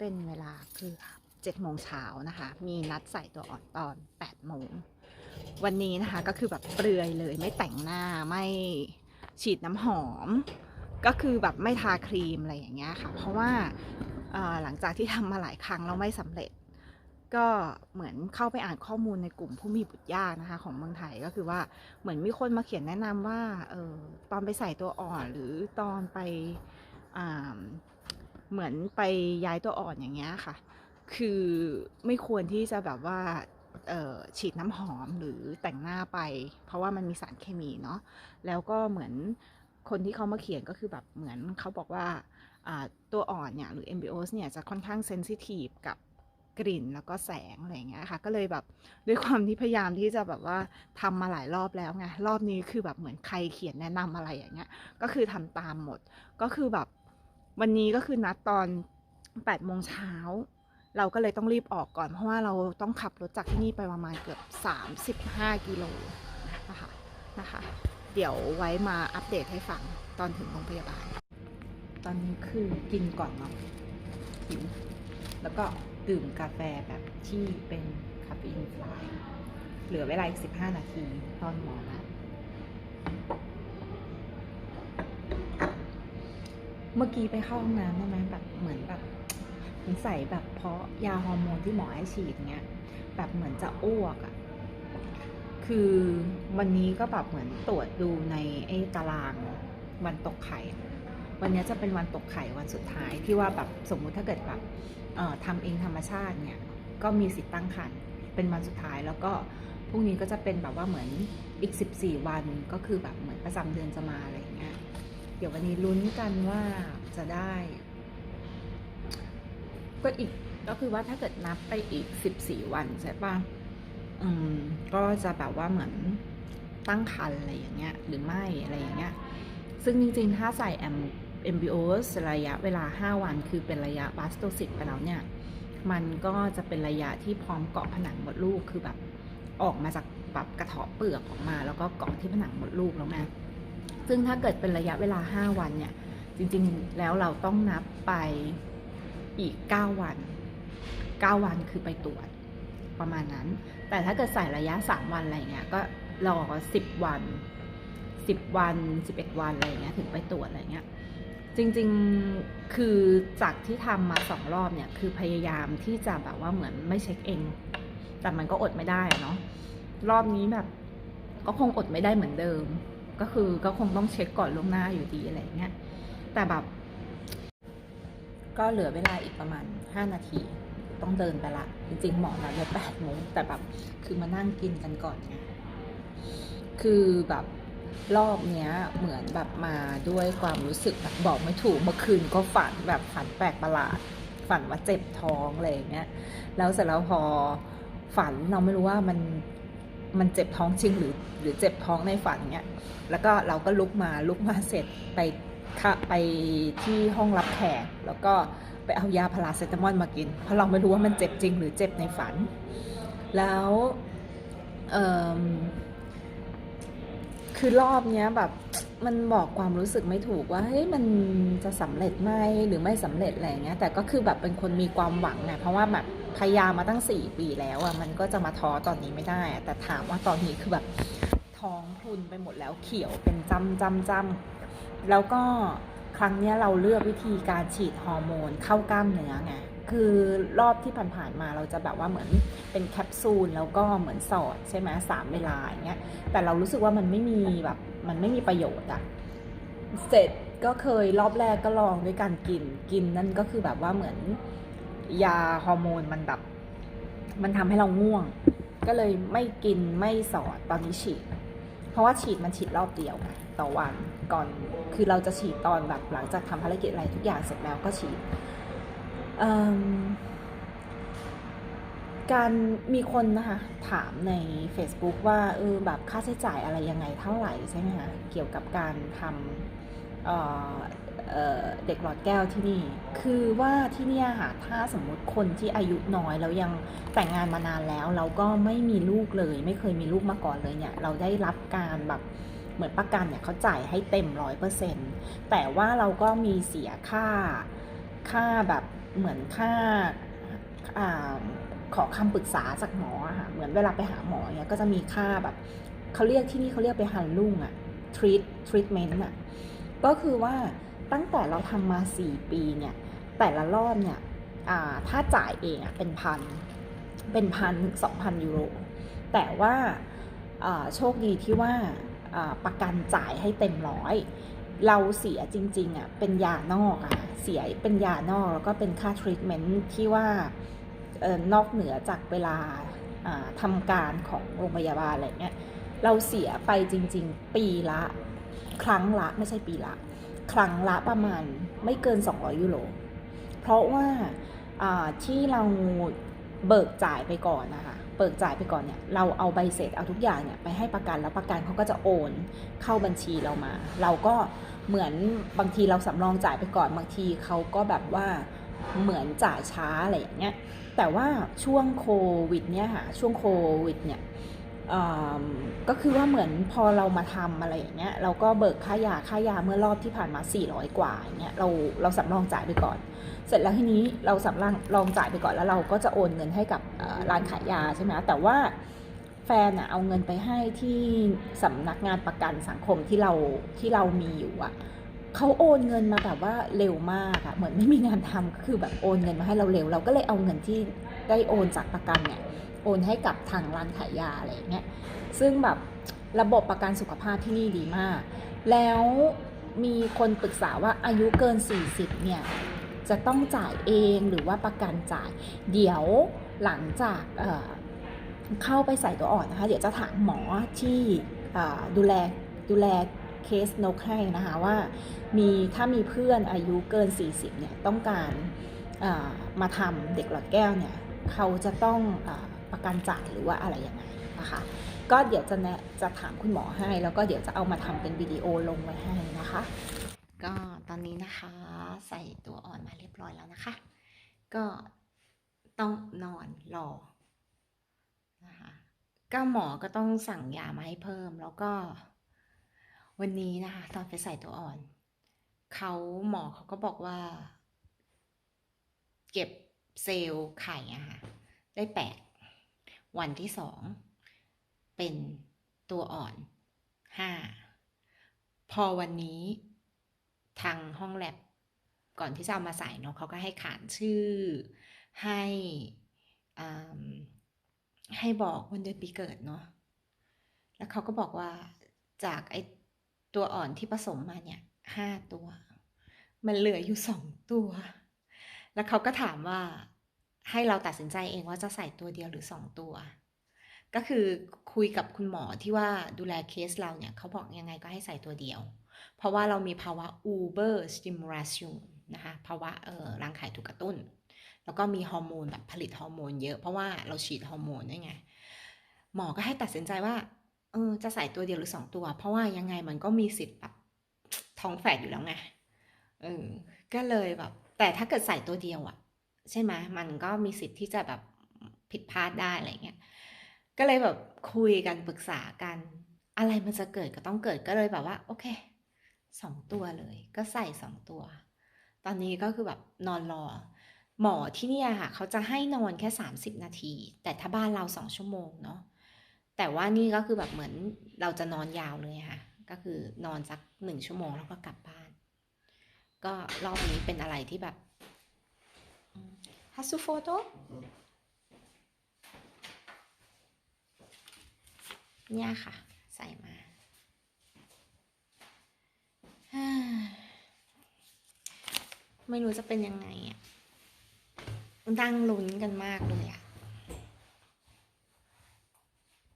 เป็นเวลาคือเจ็ดโมงเช้านะคะ มีนัดใส่ตัวอ่อนตอนแปดโมง วันนี้นะคะก็คือแบบเปลือยเลยไม่แต่งหน้าไม่ฉีดน้ำหอม ก็คือแบบไม่ทาครีมอะไรอย่างเงี้ยค่ะ เพราะว่าหลังจากที่ทำมาหลายครั้งแล้วไม่สำเร็จ ก็เหมือนเข้าไปอ่านข้อมูลในกลุ่มผู้มีบุตรยากนะคะ ของเมืองไทยก็คือว่าเหมือนมีคนมาเขียนแนะนำว่าออตอนไปใส่ตัวอ่อนหรือตอนไป เหมือนไปย้ายตัวอ่อนอย่างเงี้ยค่ะ คือไม่ควรที่จะแบบว่าฉีดน้ำหอมหรือแต่งหน้าไป เพราะว่ามันมีสารเคมีเนาะแล้วก็เหมือนคนที่เขามาเขียนก็คือแบบเหมือนเขาบอกว่าตัวอ่อนเนี่ยหรือ MBOs เนี่ยจะค่อนข้างเซนซิทีฟกับกลิ่นแล้วก็แสงอะไรเงี้ยค่ะ ก็เลยแบบด้วยความที่พยายามที่จะแบบว่าทำมาหลายรอบแล้วไงรอบนี้คือแบบเหมือนใครเขียนแนะนำอะไรอย่างเงี้ยก็คือทำตามหมดก็คือแบบ วันนี้ก็คือนัดตอน8โมงเช้า เราก็เลยต้องรีบออกก่อน เพราะว่าเราต้องขับรถจากที่นี่ไปประมาณเกือบ 35 กิโลนะคะนะคะ เดี๋ยวไว้มาอัปเดตให้ฟังตอนถึงโรงพยาบาล ตอนนี้คือกินก่อนเนาะหิวแล้วก็ดื่มกาแฟแบบที่เป็นคาเฟอีนฟลายเหลือเวลาอีก 15 นาทีตอนหมอนัด เมื่อกี้ไปเข้าห้องน้ำได้ไหมแบบเหมือนแบบสงสัยแบบเพราะยาฮอร์โมนที่หมอให้ฉีดเงี้ยแบบเหมือนจะอ้วกอะ่ะคือวันนี้ก็แบบเหมือนตรวจดูในไอ้ตารางวันตกไข่ วันนี้จะเป็นวันตกไข่วันสุดท้ายที่ว่าแบบสมมุติถ้าเกิดแบบเอ่อทำเองธรรมชาติเนี่ย ก็มีสิทธิ์ตั้งครรภ์เป็นวันสุดท้ายแล้วก็พรุ่งนี้ก็จะเป็นแบบว่าเหมือนอีก 14 วันก็คือแบบเหมือนประจำเดือนจะมาอะไร เดี๋ยววันนี้ลุ้นกันว่าจะได้ ก็อีกก็คือว่าถ้าเกิดนับไปอีกสิบสี่วันใช่ปะอืม ก็จะแบบว่าเหมือนตั้งครรภ์อะไรอย่างเงี้ย หรือไม่อะไรอย่างเงี้ย ซึ่งจริงๆ ถ้าใส่แอม MBO ระยะเวลา 5 วันคือเป็นระยะบาสโตซิตไปแล้วเนี่ย มันก็จะเป็นระยะที่พร้อมเกาะผนังมดลูกคือแบบออกมาจากแบบกระเทาะเปลือกออกมา แล้วก็เกาะที่ผนังมดลูกแล้วไง ซึ่งถ้าเกิดเป็นระยะเวลา 5 วันเนี่ย จริงๆ แล้วเราต้องนับไปอีก 9 วัน 9 วันคือไปตรวจประมาณนั้น แต่ถ้าเกิดใส่ระยะ 3 วันอะไรเงี้ย ก็รอ 10 วัน 10 วัน 11 วันอะไรเงี้ยถึงไปตรวจอะไรเงี้ย จริงๆ คือจากที่ทำมาสองรอบเนี่ย คือพยายามที่จะแบบว่าเหมือนไม่เช็คเอง แต่มันก็อดไม่ได้เนาะ รอบนี้แบบก็คงอดไม่ได้เหมือนเดิม ก็คือก็คงต้องเช็คก่อนล่วงหน้าอยู่ดีอะไรเงี้ยแต่แบบ ก็เหลือเวลาอีกประมาณ 5 นาที ต้องเดินไปละ จริงๆหมอนัดไว้8โมงแต่แบบคือมานั่งกินกันก่อนไงคือแบบรอบเนี้ยเหมือนแบบมาด้วยความรู้สึกแบบบอกไม่ถูกเมื่อคืนก็ฝันแบบฝันแปลกประหลาด ฝันว่าเจ็บท้องอะไรอย่างเงี้ยแล้วเสร็จแล้วพอฝันเราไม่รู้ว่ามัน มันเจ็บท้องจริงหรือหรือเจ็บท้องในฝันเนี้ย แล้วก็เราก็ลุกมาลุกมาเสร็จไปค่ะไปที่ห้องรับแขกแล้วก็ไปเอายาพาราเซตามอลมากิน เพราะเราไม่รู้ว่ามันเจ็บจริงหรือเจ็บในฝัน แล้วคือรอบเนี้ยแบบ มันบอกความรู้สึกไม่ถูกว่าเฮ้ยมันจะสำเร็จไหมหรือไม่สำเร็จอะไรเงี้ยแต่ก็คือแบบเป็นคนมีความหวังไงเพราะว่าแบบพยายามมาตั้ง 4 ปีแล้วอะมันก็จะมาท้อตอนนี้ไม่ได้อะแต่ถามว่าตอนนี้คือแบบท้องพรุนไปหมดแล้วเขียวเป็นจำจำจำแล้วก็ครั้งนี้เราเลือกวิธีการฉีดฮอร์โมนเข้ากล้ามเนื้อไง คือรอบที่ผ่านๆมาเราจะแบบว่าเหมือนเป็นแคปซูลแล้วก็เหมือนสอดใช่ไหมสามเวลาอย่างเงี้ยแต่เรารู้สึกว่ามันไม่มีแบบมันไม่มีประโยชน์อะเสร็จก็เคยรอบแรกก็ลองด้วยการกินกินนั่นก็คือแบบว่าเหมือนยาฮอร์โมนมันแบบมันทำให้เราง่วง ก็เลยไม่กินไม่สอดตอนนี้ฉีด เพราะว่าฉีดมันฉีดรอบเดียวไงต่อวันก่อนคือเราจะฉีดตอนแบบหลังจากทำภารกิจอะไรทุกอย่างเสร็จแล้วก็ฉีด การมีคนนะคะถามใน Facebook ว่าเออแบบค่าใช้จ่ายอะไรยังไงเท่าไหร่ใช่ไหมคะเกี่ยวกับการทำเเเด็กหลอดแก้วที่นี่ คือว่าที่นี่ค่ะถ้าสมมุติคนที่อายุน้อยแล้วยังแต่งงานมานานแล้วเราก็ไม่มีลูกเลย ไม่เคยมีลูกมาก่อนเลยเนี่ยเราได้รับการแบบเหมือนประกันเนี่ยเขาจ่ายให้เต็มร้อยเปอร์เซ็นต์แต่ว่าเราก็มีเสียค่าค่าแบบ เหมือนค่าขอคำปรึกษาจากหมออะค่ะเหมือนเวลาไปหาหมอเนี่ยก็จะมีค่าแบบเขาเรียกที่นี่เขาเรียกไปฮันลุ่งอะ treat treatment อะก็คือว่าตั้งแต่เราทำมา 4 ปีเนี่ยแต่ละรอบเนี่ยถ้าจ่ายเองอะเป็นพันเป็นพันถึงสองพันยูโร แต่ว่าโชคดีที่ว่าประกันจ่ายให้เต็มร้อย เราเสียจริงๆอะเป็นยานอกอะเสียเป็นยานอกแล้วก็เป็นค่าทรีทเมนต์ที่ว่าเออนอกเหนือจากเวลาอ่าทำการของโรงพยาบาลอะไรเงี้ยเราเสียไปจริง ๆ ปีละ ครั้งละไม่ใช่ปีละ ครั้งละประมาณไม่เกิน 200 ยูโร เพราะว่าที่เรา เบิกจ่ายไปก่อนนะคะ เบิกจ่ายไปก่อนเนี่ย เราเอาใบเสร็จเอาทุกอย่างเนี่ยไปให้ประกันแล้วประกันเขาก็จะโอนเข้าบัญชีเรามา เราก็เหมือนบางทีเราสำรองจ่ายไปก่อนบางทีเขาก็แบบว่าเหมือนจ่ายช้าอะไรอย่างเงี้ย แต่ว่าช่วงโควิดเนี่ยค่ะ ช่วงโควิดเนี่ย ก็คือว่าเหมือนพอเรามาทำอะไรอย่างเงี้ยเราก็เบิกค่ายาค่ายาเมื่อรอบที่ผ่านมา 400 กว่าอย่างเงี้ยเราเราสำรองจ่ายไปก่อน เสร็จแล้วทีนี้เราสำรองลองจ่ายไปก่อนแล้วเราก็จะโอนเงินให้กับร้านขายยาใช่ไหมแต่ว่าแฟนอะเอาเงินไปให้ที่สำนักงานประกันสังคมที่เราที่เรามีอยู่อะเขาโอนเงินมาแบบว่าเร็วมากอะเหมือนไม่มีงานทำก็คือแบบโอนเงินมาให้เราเร็ว เราก็เลยเอาเงินที่ได้โอนจากประกันเนี่ย โอนให้กับทางร้านขายยาอะไรอย่างเงี้ยซึ่งแบบระบบประกันสุขภาพที่นี่ดีมาก แล้วมีคนปรึกษาว่าอายุเกิน 40 เนี่ย จะต้องจ่ายเองหรือว่าประกันจ่าย เดี๋ยวหลังจากเเข้าไปใส่ตัวอ่อนนะคะ เดี๋ยวจะถามหมอที่ดูแลดูแลเคสนกให้นะคะว่ามีถ้ามีเพื่อนอายุเกิน 40 เนี่ย ต้องการมาทำเด็กหลอดแก้วเนี่ย เขาจะต้องอ ประกันจ่ายหรือว่าอะไรยังไงนะคะก็เดี๋ยวจะแนะจะถามคุณหมอให้ แล้วก็เดี๋ยวจะเอามาทำเป็นวิดีโอลงไว้ให้นะคะ ก็ตอนนี้นะคะใส่ตัวอ่อนมาเรียบร้อยแล้วนะคะ ก็ต้องนอนรอนะคะก็หมอก็ต้องสั่งยามาให้เพิ่มแล้วก็ วันนี้นะคะ ตอนไปใส่ตัวอ่อนเขาหมอเขาก็บอกว่า เก็บเซลล์ไข่อะค่ะได้แปด วันที่สองเป็นตัวอ่อนห้าพอวันนี้ทางห้องแลบก่อนที่จะเอามาใส่เนาะเขาก็ให้ขานชื่อ ให้อ่าให้บอกวันเดือนปีเกิดเนาะแล้วเขาก็บอกว่าจากไอตัวอ่อนที่ผสมมาเนี่ยห้าตัว มันเหลืออยู่สองตัว แล้วเขาก็ถามว่า ให้เราตัดสินใจเองว่าจะใส่ตัวเดียวหรือสองตัว ก็คือคุยกับคุณหมอที่ว่าดูแลเคสเราเนี่ยเขาบอกยังไงก็ให้ใส่ตัวเดียว เพราะว่าเรามีภาวะ Uber stimulation นะคะภาวะเอ่อร่างกายถูกกระตุ้น แล้วก็มีฮอร์โมนแบบผลิตฮอร์โมนเยอะเพราะว่าเราฉีดฮอร์โมนด้วยไงหมอก็ให้ตัดสินใจว่าเออจะใส่ตัวเดียวหรือสองตัว เพราะว่ายังไงมันก็มีสิทธิ์แบบท้องแฝดอยู่แล้วไงเออก็เลยแบบแต่ถ้าเกิดใส่ตัวเดียวอะ ใช่ไหมมันก็มีสิทธิ์ที่จะแบบผิดพลาดได้อะไรเงี้ยก็เลยแบบคุยกันปรึกษากัน อะไรมันจะเกิดก็ต้องเกิดก็เลยแบบว่า โอเคสองตัวเลย ก็ใส่สองตัว ตอนนี้ก็คือแบบนอนรอ หมอที่เนี่ยค่ะเขาจะให้นอนแค่ 30 นาที แต่ถ้าบ้านเราสองชั่วโมงเนาะแต่ว่านี่ก็คือแบบเหมือนเราจะนอนยาวเลยค่ะ ก็คือนอนสักหนึ่งชั่วโมงแล้วก็กลับบ้าน ก็รอบนี้เป็นอะไรที่แบบ ฮัสซูโฟโตเนี่ยค่ะ ใส่มา ไม่รู้จะเป็นยังไงอะดังลุ้นกันมากเลยอะ